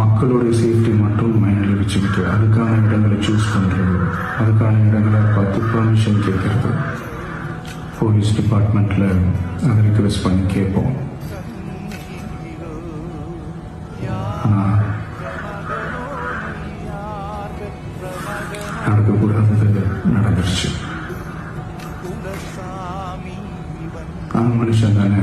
மக்களுடைய சேஃப்டி மட்டும் மைண்டில் வச்சுக்கிட்டு அதுக்கான இடங்களை சூஸ் பண்ணுறது அதுக்கான இடங்களை பார்த்து பர்மிஷன் கேட்குறது போலீஸ் டிபார்ட்மெண்ட்டில் அதை ரிக்வெஸ்ட் பண்ணி கேட்போம். ஆனால் நடக்கக்கூடாதது நடந்துருச்சு. நான் மனுஷன் தானே.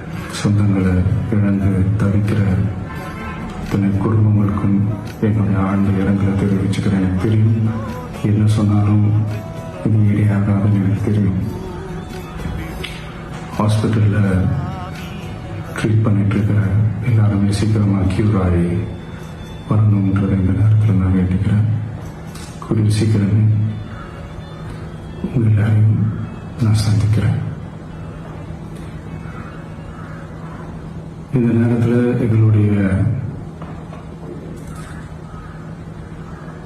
சொந்தங்களை இழந்து தவிக்கிற இத்தனை குடும்பங்களுக்கும் என்னுடைய ஆழ்ந்த இரங்கலை தெரிவிச்சுக்கிறேன். எனக்கு தெரியும் என்ன சொன்னாலும் இது ஈடையாகாதுன்னு எனக்கு தெரியும். ஹாஸ்பிட்டலில் ட்ரீட் பண்ணிட்டு இருக்கிற எல்லாருமே சீக்கிரமாக க்யூர் ஆகி வரணுன்றதை இந்த நேரத்தில் நான் வேண்டிக்கிறேன். கூடிய சீக்கிரமே உங்கள் எல்லாரையும் நான் சந்திக்கிறேன் இந்த நேரத்தில் எங்களுடைய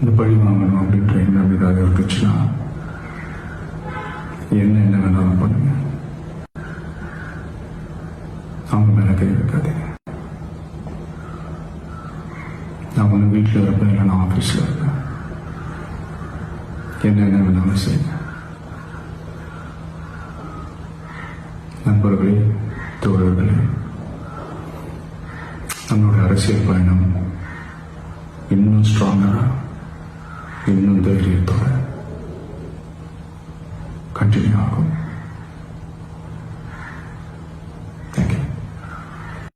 இந்த பழி வாங்கணும் அப்படின்ற எண்ணம் ஏதாவது இருந்துச்சுன்னா என்ன என்ன வேணாலும் பண்ணுங்க. அவங்க மேல கை வைக்காதீங்க. நான் ஒன்று வீட்டில் இருப்பேன் இல்லை நான் ஆஃபீஸில் இருப்பேன். என்ன என்ன வேணாலும் செய்யுங்க. நண்பர்களே தோழர்களே நம்மளோட அரசியல் பயணம் 看这样。